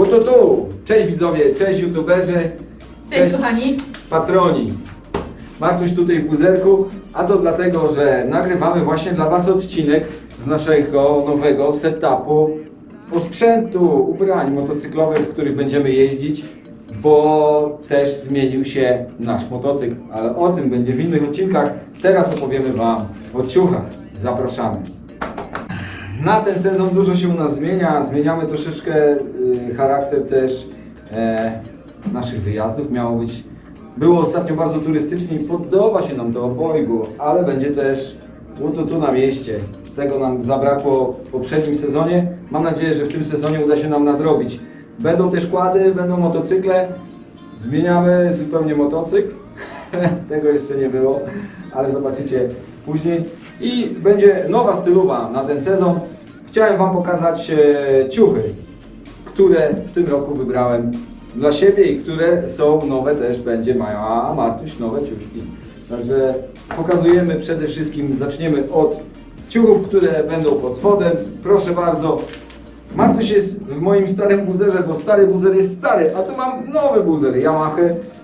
Oto tu! Cześć widzowie, cześć youtuberzy, Cześć, kochani. patroni. Martuś tutaj w buzerku, a to dlatego, że nagrywamy właśnie dla Was odcinek z naszego nowego setupu sprzętu, ubrań motocyklowych, w których będziemy jeździć, bo też zmienił się nasz motocykl, ale o tym będzie w innych odcinkach. Teraz opowiemy Wam o ciuchach. Zapraszamy. Na ten sezon dużo się u nas zmienia. Zmieniamy troszeczkę y, charakter też e, naszych wyjazdów. Miało być, było ostatnio bardzo turystycznie i podoba się nam to obojgu, ale będzie też to tu na mieście. Tego nam zabrakło w poprzednim sezonie. Mam nadzieję, że w tym sezonie uda się nam nadrobić. Będą też kłady, będą motocykle. Zmieniamy zupełnie motocykl. Tego jeszcze nie było, ale zobaczycie później. I będzie nowa stylowa na ten sezon. Chciałem Wam pokazać e, ciuchy, które w tym roku wybrałem dla siebie i które są nowe też będzie miała Martuś nowe ciuszki. Także pokazujemy przede wszystkim, zaczniemy od ciuchów, które będą pod spodem. Proszę bardzo, Martuś jest w moim starym buzerze, bo stary buzer jest stary, a tu mam nowy buzer Yamaha,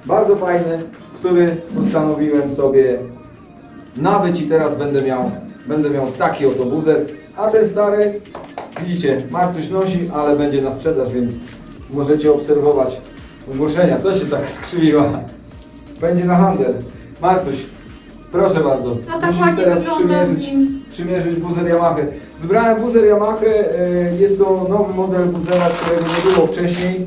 bardzo fajny, który postanowiłem sobie nabyć i teraz będę miał, będę miał taki oto buzer, a ten stary, widzicie, Martuś nosi, ale będzie na sprzedaż, więc możecie obserwować ogłoszenia. Co się tak skrzywiła? Będzie na handel. Martuś, proszę bardzo. No tak musisz ładnie teraz wygląda w przymierzyć nim. przymierzyć buzer Yamaha. Wybrałem buzer Yamaha, e, jest to nowy model buzera, którego nie było wcześniej,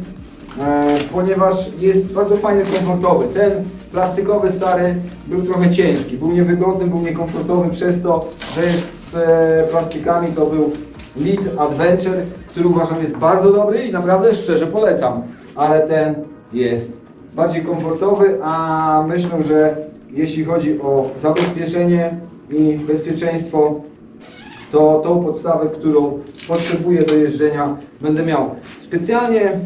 ponieważ jest bardzo fajny, komfortowy. Ten plastikowy stary był trochę ciężki, był niewygodny, był niekomfortowy przez to, że jest z e, plastikami, to był Lead Adventure, który uważam jest bardzo dobry i naprawdę szczerze polecam, ale ten jest bardziej komfortowy, a myślę, że jeśli chodzi o zabezpieczenie i bezpieczeństwo, to tą podstawę, którą potrzebuję do jeżdżenia będę miał. Specjalnie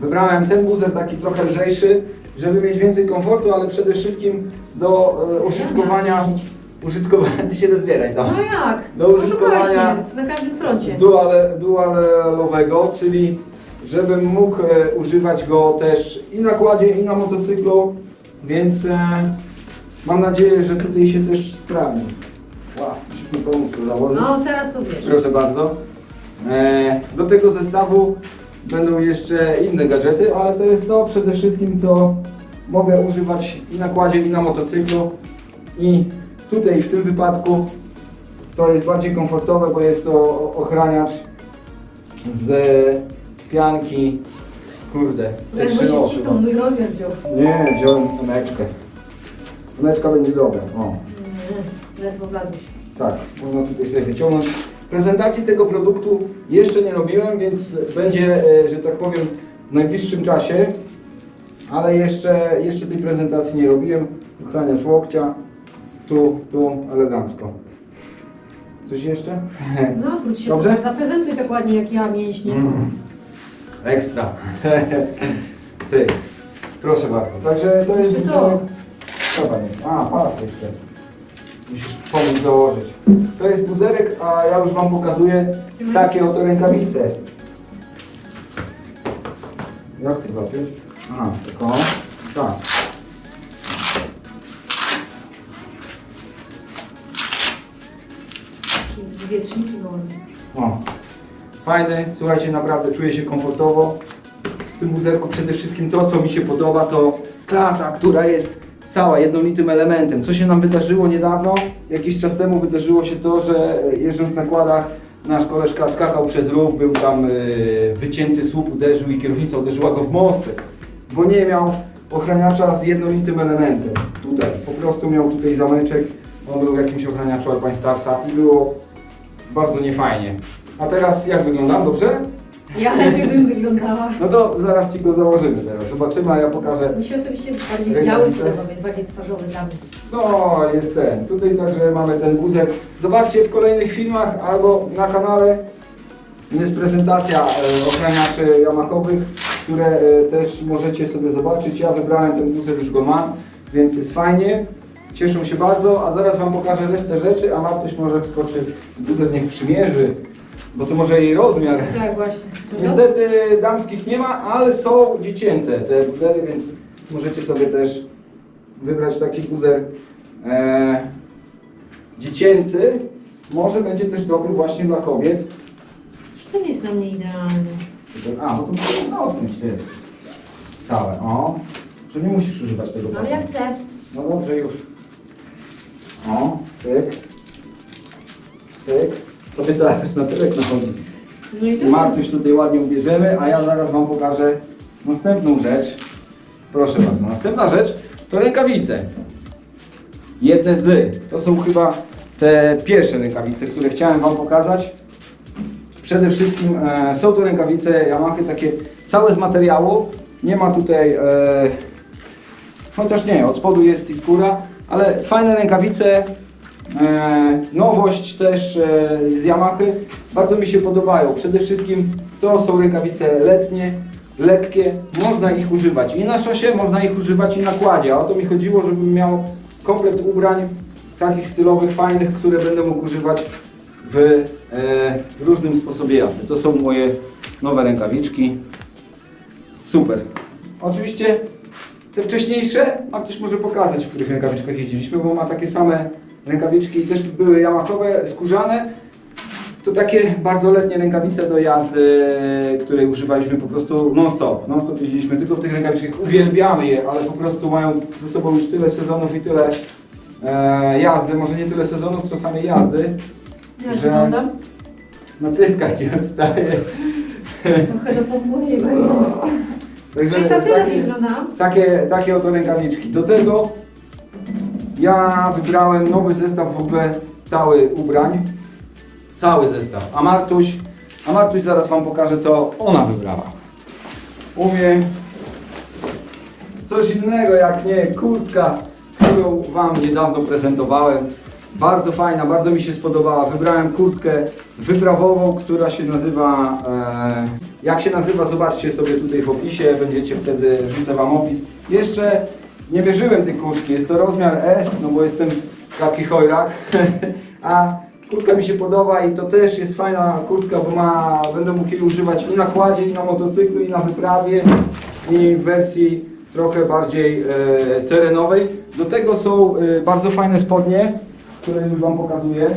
wybrałem ten buzer taki trochę lżejszy, żeby mieć więcej komfortu, ale przede wszystkim do e, użytkowania, użytkowania, ty się rozbieraj tam, No jak? Do użytkowania- mnie na każdym froncie. duale, dualowego, czyli żebym mógł e, używać go też i na kładzie, i na motocyklu, więc e, mam nadzieję, że tutaj się też sprawdzi. Wow, pomóc to założyć. No teraz to wiesz. Proszę bardzo. E, do tego zestawu będą jeszcze inne gadżety, ale to jest to przede wszystkim, co mogę używać i na kładzie, i na motocyklu. I tutaj w tym wypadku to jest bardziej komfortowe, bo jest to ochraniacz z pianki. Kurde, te Jak trzy się nogi, wcisnął, no. mój rozmiar wziął. Nie, wziąłem mleczkę. Mleczka będzie dobra. O. Nie, ledwo wlazłeś. Tak, można tutaj sobie wyciągnąć. Prezentacji tego produktu jeszcze nie robiłem, więc będzie, e, że tak powiem, w najbliższym czasie. Ale jeszcze, jeszcze tej prezentacji nie robiłem. Ochraniacz łokcia. Tu, tu, elegancko. Coś jeszcze? No odwróć się, Dobrze? zaprezentuj dokładnie jak ja mięśnie. Mm. Ekstra. Cyk. Proszę bardzo. Także to jest Jeszcze to. Co? A, pas jeszcze. Musisz pomóc założyć. To jest buzerek, a ja już Wam pokazuję takie oto rękawice. Jak to zapiąć? A, tylko. Tak. Wietrzniki wolne. O. Fajny, słuchajcie, naprawdę czuję się komfortowo. W tym buzerku przede wszystkim to, co mi się podoba, to klata, która jest cała jednolitym elementem. Co się nam wydarzyło niedawno? Jakiś czas temu wydarzyło się to, że jeżdżąc na kładach nasz koleżka skakał przez rów, był tam yy, wycięty słup, uderzył i kierownica uderzyła go w mostek, bo nie miał ochraniacza z jednolitym elementem. Tutaj, po prostu miał tutaj zameczek, on był jakimś ochraniaczu Alpine Starsa i było bardzo niefajnie. A teraz jak wyglądam? Dobrze? Ja lepiej bym wyglądała. No to zaraz Ci go założymy teraz. Zobaczymy, a ja pokażę. Mi się osobiście bardziej Rękawice. biały podoba, więc bardziej twarzowy dla mnie. No, jest ten. Tutaj także mamy ten wózek. Zobaczcie w kolejnych filmach albo na kanale jest prezentacja e, ochraniaczy yamachowych, które e, też możecie sobie zobaczyć. Ja wybrałem ten wózek, już go mam, więc jest fajnie. Cieszę się bardzo, a zaraz Wam pokażę resztę rzeczy, a Martuś może wskoczy wózek, niech przymierzy. Bo to może jej rozmiar. Tak, właśnie. Niestety damskich nie ma, ale są dziecięce te buzery, więc możecie sobie też wybrać taki buzer e, dziecięcy. Może będzie też dobry właśnie dla kobiet. To nie jest na mnie idealny. A, bo to można odpiąć ty. Całe, o. Że nie musisz używać tego No pasa. ja chcę. No dobrze już. O. Tyk. Tobie to aż na tylek nachodzi. No i Martuś tutaj ładnie ubierzemy, a ja zaraz Wam pokażę następną rzecz. Proszę bardzo, następna rzecz to rękawice. Jedne z. To są chyba te pierwsze rękawice, które chciałem Wam pokazać. Przede wszystkim e, są to rękawice Yamaha takie całe z materiału. Nie ma tutaj, e, chociaż nie, od spodu jest i skóra, ale fajne rękawice. E, nowość też e, z Yamahy. Bardzo mi się podobają. Przede wszystkim to są rękawice letnie, lekkie. Można ich używać i na szosie, można ich używać i na kładzie. A o to mi chodziło, żebym miał komplet ubrań takich stylowych, fajnych, które będę mógł używać w, e, w różnym sposobie jazdy. To są moje nowe rękawiczki. Super. Oczywiście te wcześniejsze Martuś może pokazać, w których rękawiczkach jeździliśmy, bo ma takie same rękawiczki też były yamachowe, skórzane. To takie bardzo letnie rękawice do jazdy, które używaliśmy po prostu non-stop. Non-stop jeździliśmy tylko w tych rękawiczkach. Uwielbiamy je, ale po prostu mają ze sobą już tyle sezonów i tyle e, jazdy. Może nie tyle sezonów, co samej jazdy. Jak że- wyglądam? Na cyckach ci odstaje. Trochę dopompuje będę. Także Czyli to tyle takie- wyglądałam. takie, takie oto rękawiczki. Do tego ja wybrałem nowy zestaw w ogóle cały ubrań. Cały zestaw. A Martuś, a Martuś zaraz Wam pokaże co ona wybrała. U mnie coś innego jak nie kurtka, którą Wam niedawno prezentowałem. Bardzo fajna, bardzo mi się spodobała. Wybrałem kurtkę wyprawową, która się nazywa. E, jak się nazywa, zobaczcie sobie tutaj w opisie, będziecie wtedy, wrzucę Wam opis. Jeszcze nie wierzyłem tej kurtki, jest to rozmiar S, no bo jestem taki chojrak, a kurtka mi się podoba i to też jest fajna kurtka, bo ma, będę mógł jej używać i na kładzie, i na motocyklu, i na wyprawie, i w wersji trochę bardziej e, terenowej. Do tego są e, bardzo fajne spodnie, które już Wam pokazuję.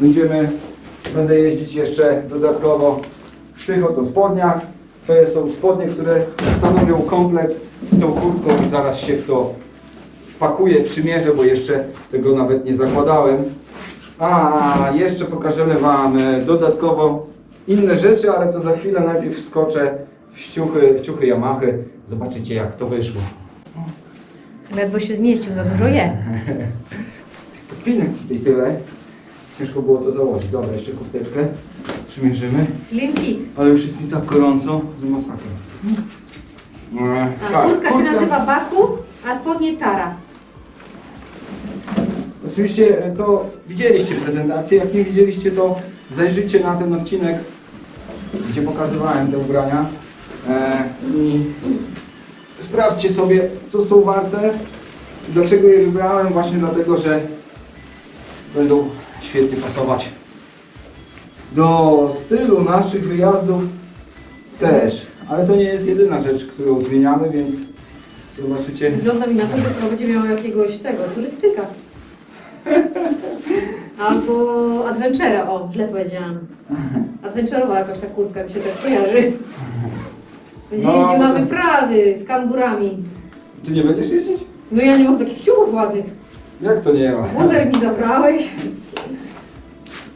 Będziemy, będę jeździć jeszcze dodatkowo w tych oto spodniach. To są spodnie, które stanowią komplet z tą kurtką i zaraz się w to wpakuję, przymierzę, bo jeszcze tego nawet nie zakładałem. A jeszcze pokażemy Wam e, dodatkowo inne rzeczy, ale to za chwilę najpierw wskoczę w ciuchy, w ciuchy Yamahy. Zobaczycie jak to wyszło. Ledwo się zmieścił, za dużo je. Podpinek tutaj tyle. Ciężko było to założyć. Dobra, jeszcze kurteczkę przymierzymy. Slim fit. Ale już jest mi tak gorąco, że masakra. E, A tak, kurtka się nazywa Baku, a spodnie Tara. Oczywiście e, to widzieliście prezentację, jak nie widzieliście to zajrzyjcie na ten odcinek, gdzie pokazywałem te ubrania e, i sprawdźcie sobie co są warte. Dlaczego je wybrałem? Właśnie dlatego, że będą świetnie pasować do stylu naszych wyjazdów też. Ale to nie jest jedyna rzecz, którą zmieniamy, więc zobaczycie. Wygląda mi na to, że to będzie miał jakiegoś tego, turystyka. Albo adventura, o, źle powiedziałam. Adventurowa jakoś ta kurtka mi się tak kojarzy. Będzie No. jeździł na wyprawy z kangurami. Ty nie będziesz jeździć? No ja nie mam takich ciuchów ładnych. Jak to nie ma? Buzer mi zabrałeś.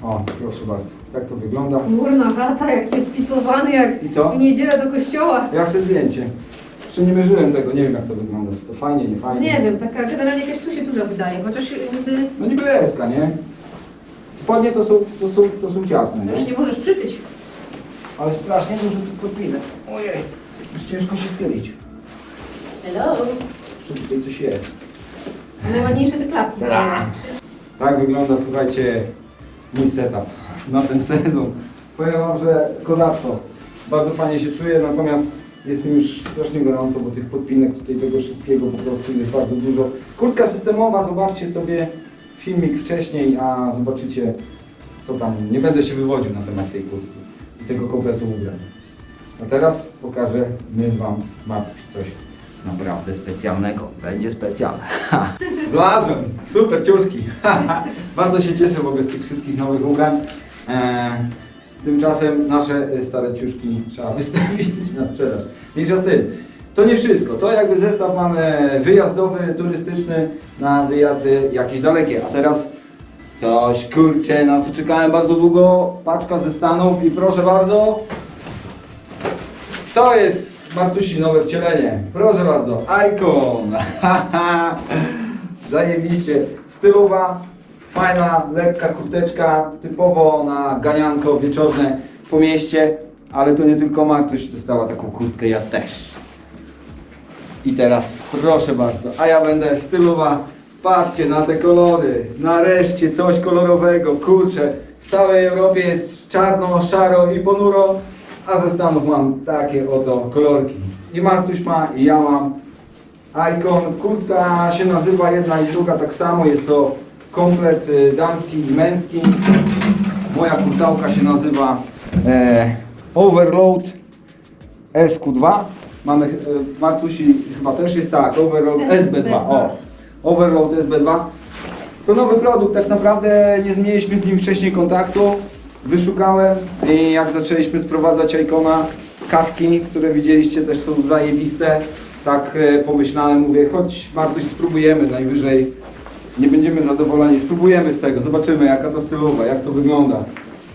O, proszę bardzo. Tak to wygląda. Murna chata, jaki odpicowany, jak I co? w niedzielę do kościoła. Ja chcę zdjęcie. Jeszcze nie mierzyłem tego, nie wiem jak to wygląda. Czy to fajnie, nie fajnie. Nie wiem, taka generalnie jakaś tu się duża wydaje, chociaż niby No niby leska, nie? Spodnie to są, to są, to są ciasne, już nie? nie możesz przytyć. Ale strasznie dużo tu podpinę. Ojej, już ciężko się schylić. Hello. Jeszcze tutaj coś jest. Najładniejsze te klapki. Tak wygląda, słuchajcie, mój setup na ten sezon. Powiem Wam, że kozactwo. Bardzo fajnie się czuję, natomiast jest mi już strasznie gorąco, bo tych podpinek tutaj tego wszystkiego po prostu jest bardzo dużo. Kurtka systemowa, zobaczcie sobie filmik wcześniej, a zobaczycie co tam, nie będę się wywodził na temat tej kurtki i tego kompletu ubrań. A teraz pokażę my Wam z coś naprawdę specjalnego. Będzie specjalne. Wlazłem! Super ciuszki! Bardzo się cieszę w ogóle z tych wszystkich nowych ubrań. Eee, tymczasem nasze e, stare ciuszki trzeba wystawić na sprzedaż. Mniejsza z tym. To nie wszystko. To jakby zestaw mamy wyjazdowy, turystyczny na wyjazdy jakieś dalekie. A teraz coś kurczę, na co czekałem bardzo długo. Paczka ze Stanów i proszę bardzo. To jest Martusi nowe wcielenie. Proszę bardzo. Icon. Zajebiście. Stylowa, fajna, lekka kurteczka, typowo na ganianko wieczorne po mieście. Ale to nie tylko Martuś dostała taką kurtkę, ja też. I teraz proszę bardzo, a ja będę stylowa. Patrzcie na te kolory. Nareszcie coś kolorowego. Kurczę, w całej Europie jest czarno, szaro i ponuro, a ze Stanów mam takie oto kolorki. I Martuś ma, i ja mam. Icon, kurtka się nazywa jedna i druga tak samo. Jest to komplet y, damski i męski. Moja kurtałka się nazywa e, Overload SQ2. Mamy, e, Martusi chyba też jest tak, Overload SB2. O, Overload SB2. To nowy produkt, tak naprawdę nie zmieniliśmy z nim wcześniej kontaktu. Wyszukałem i jak zaczęliśmy sprowadzać Icona, kaski, które widzieliście też są zajebiste. Tak e, pomyślałem, mówię, chodź Martuś spróbujemy, najwyżej nie będziemy zadowoleni, spróbujemy z tego, zobaczymy jaka to stylowa, jak to wygląda.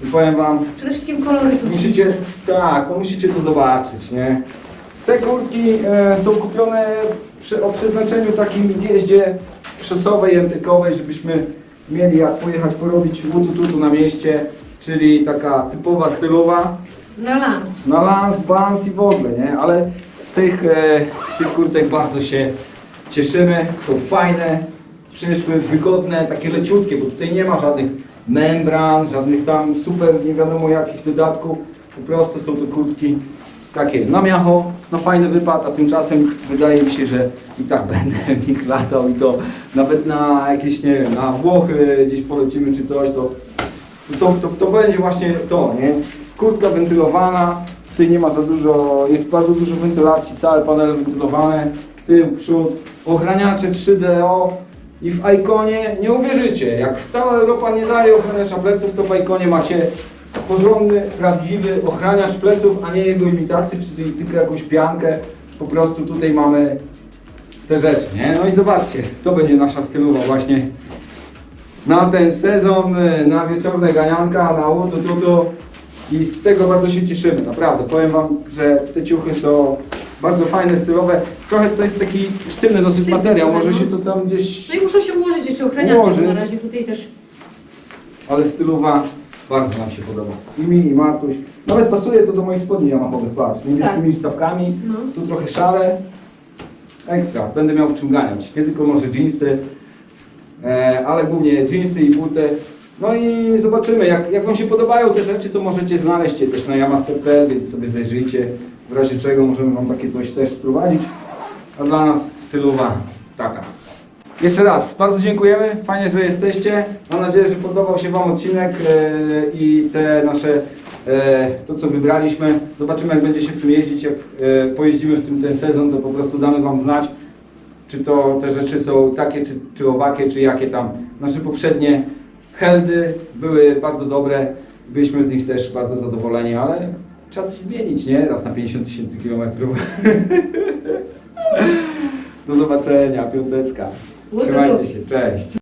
I powiem Wam, Przede wszystkim kolory są Musicie, śliczne. tak, no musicie to zobaczyć, nie? Te kurtki e, są kupione przy, o przeznaczeniu takim w jeździe szosowej, jętykowej, żebyśmy mieli jak pojechać porobić łutu-tutu na mieście, czyli taka typowa stylowa, Na lans. na lans, bans i w ogóle, nie? Ale z tych, e, z tych kurtek bardzo się cieszymy, są fajne, przyszły wygodne, takie leciutkie, bo tutaj nie ma żadnych membran, żadnych tam super nie wiadomo jakich dodatków, po prostu są to kurtki takie na miacho, na fajny wypad, a tymczasem wydaje mi się, że i tak będę w nich latał i to nawet na jakieś, nie wiem, na Włochy gdzieś polecimy czy coś, to to, to, to będzie właśnie to, nie? Kurtka wentylowana, tutaj nie ma za dużo, jest bardzo dużo wentylacji, całe panele wentylowane, tył, przód, ochraniacze 3DO i w Iconie nie uwierzycie, jak cała Europa nie daje ochraniacza pleców, to w Iconie macie porządny, prawdziwy ochraniacz pleców, a nie jego imitacji, czyli tylko jakąś piankę, po prostu tutaj mamy te rzeczy, nie? No i zobaczcie, to będzie nasza stylowa właśnie na ten sezon, y, na wieczorne ganianka, na łutu tutu i z tego bardzo się cieszymy, naprawdę. Powiem Wam, że te ciuchy są bardzo fajne, stylowe. Trochę to jest taki sztywny dosyć Sztywny materiał, może no. się to tam gdzieś, No i muszą się ułożyć jeszcze ochraniacze, Ułoży. na razie tutaj też ale stylowa bardzo nam się podoba. I mi, i Martuś. Nawet pasuje to do moich spodni yamahowych, patrz, z niebieskimi wstawkami. no. Tu trochę szare. Ekstra, będę miał w czym ganiać. Nie tylko może jeansy, e, ale głównie jeansy i buty. No i zobaczymy, jak, jak Wam się podobają te rzeczy, to możecie znaleźć je też na yamaster.pl, więc sobie zajrzyjcie. W razie czego możemy Wam takie coś też sprowadzić. A dla nas stylowa taka. Jeszcze raz, bardzo dziękujemy, fajnie, że jesteście. Mam nadzieję, że podobał się Wam odcinek e, i te nasze, e, to co wybraliśmy. Zobaczymy jak będzie się w tym jeździć, jak e, pojeździmy w tym ten sezon, to po prostu damy Wam znać, czy to te rzeczy są takie, czy, czy owakie, czy jakie tam. Nasze poprzednie heldy były bardzo dobre, byliśmy z nich też bardzo zadowoleni, ale trzeba coś zmienić, nie? Raz na 50 tysięcy kilometrów. Do zobaczenia, piąteczka. Trzymajcie się, cześć.